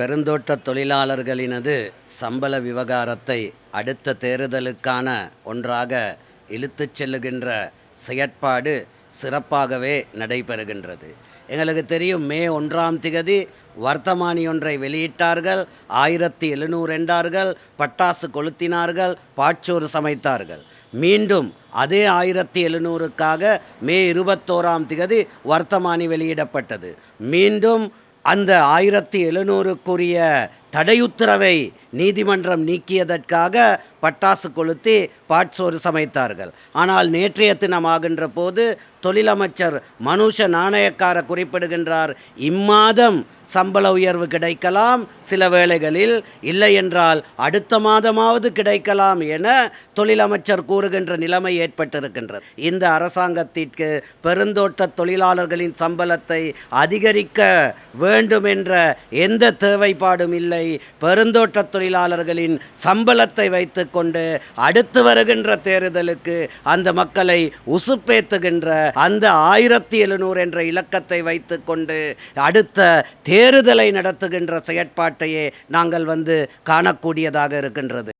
பெருந்தோட்ட தொழிலாளர்களினது சம்பள விவகாரத்தை அடுத்த தேர்தலுக்கான ஒன்றாக இழுத்துச் செல்லுகின்ற செயற்பாடு சிறப்பாகவே நடைபெறுகின்றது. எங்களுக்கு தெரியும் மே ஒன்றாம் திகதி வர்த்தமானி ஒன்றை வெளியிட்டார்கள் ஆயிரத்தி எழுநூறு என்றார்கள் பட்டாசு கொளுத்தினார்கள் பாட்சோறு சமைத்தார்கள். மீண்டும் அதே ஆயிரத்தி எழுநூறுக்காக மே இருபத்தோராம் திகதி வர்த்தமானி வெளியிடப்பட்டது. மீண்டும் அந்த ஆயிரத்தி எழுநூறுக்குரிய தடையுத்தரவை நீதிமன்றம் நீக்கியதற்காக பட்டாசு கொளுத்தி பாட்சோறு சமைத்தார்கள். ஆனால் நேற்றைய தினமாகின்ற போது தொழிலமைச்சர் மனுஷ நாணயக்கார குறிப்பிடுகின்றார் இம்மாதம் சம்பள உயர்வு கிடைக்கலாம் சில வேளைகளில் இல்லை என்றால் அடுத்த மாதமாவது கிடைக்கலாம் என தொழிலமைச்சர் கூறுகின்ற நிலைமை ஏற்பட்டிருக்கின்றது. இந்த அரசாங்கத்திற்கு பெருந்தோட்ட தொழிலாளர்களின் சம்பளத்தை அதிகரிக்க வேண்டும் என்ற எந்த தேவைப்பாடும் இல்லை. பெருந்தோட்ட தொழிலாளர்களின் சம்பளத்தை வைத்துக்கொண்டு அடுத்து வருகின்ற தேர்தலுக்கு அந்த மக்களை உசுப்பேத்துகின்ற அந்த ஆயிரத்தி எழுநூறு என்ற இலக்கத்தை வைத்துக்கொண்டு அடுத்த தேர்தலை நடத்துகின்ற செயற்பாட்டையே நாங்கள் வந்து காணக்கூடியதாக இருக்கின்றது.